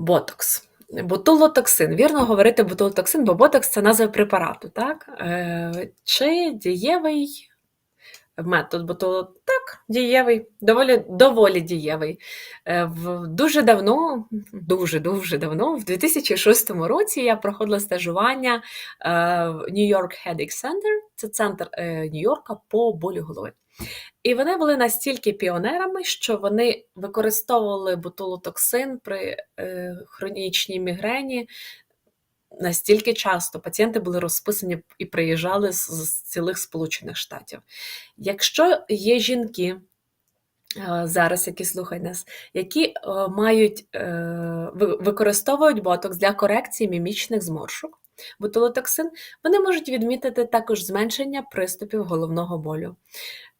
Ботокс. Ботулотоксин. Вірно говорити ботулотоксин, бо ботокс це назва препарату, так? Е, Чи дієвий метод ботуло... Так, дієвий, доволі, доволі дієвий. Е, дуже давно, дуже-дуже давно, в 2006 році я проходила стажування е, в New York Headache Center, це центр е, Нью-Йорка по болю голови. І вони були настільки піонерами, що вони використовували ботулотоксин при е, хронічній мігрені настільки часто. Пацієнти були розписані і приїжджали з, цілих Сполучених Штатів. Якщо є жінки, е, Зараз, які слухають нас, які е, мають е, ви- використовують ботокс для корекції мімічних зморшок, ботулотоксин, вони можуть відмітити також зменшення приступів головного болю.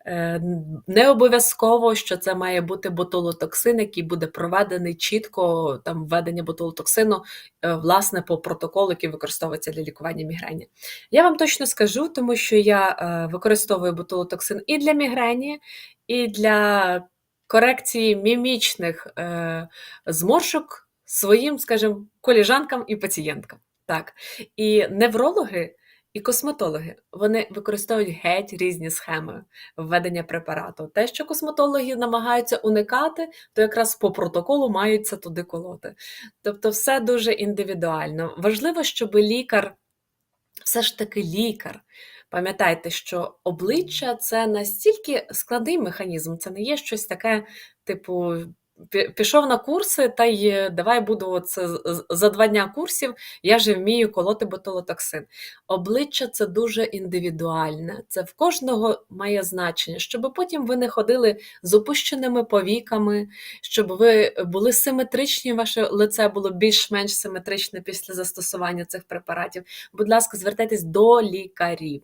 Е, Не обов'язково, що це має бути ботулотоксин, який буде проведений чітко там введення ботулотоксину, е, власне, по протоколу, який використовується для лікування мігрені. Я вам точно скажу, тому що я е, використовую ботулотоксин і для мігрені, і для корекції мімічних зморшок своїм, скажімо, коліжанкам і пацієнткам. Так. І неврологи і косметологи вони використовують геть різні схеми введення препарату. Те, що косметологи намагаються уникати, то якраз по протоколу мають це туди колоти. Тобто, все дуже індивідуально. Важливо, щоб лікар, все ж таки лікар. Пам'ятайте, що обличчя це настільки складний механізм, це не є щось таке, типу, пішов на курси, та й е, давай буду з- за два дня курсів, я же вмію колоти ботулотоксин. Обличчя це дуже індивідуальне, це в кожного має значення, щоб потім ви не ходили з опущеними повіками, щоб ви були симетричні, ваше лице було більш-менш симетричне після застосування цих препаратів. Будь ласка, звертайтесь до лікарів.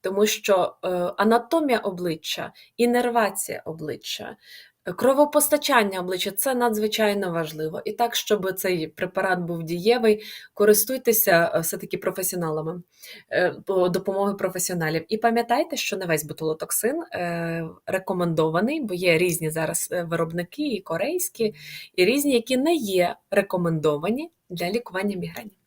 Тому що е, анатомія обличчя, інервація обличчя, кровопостачання обличчя це надзвичайно важливо. І так, щоб цей препарат був дієвий, користуйтеся е, все-таки професіоналами, е, допомогою професіоналів. І пам'ятайте, що не весь ботулотоксин е, рекомендований, бо є різні зараз виробники, і корейські, і різні, які не є рекомендовані для лікування мігрені.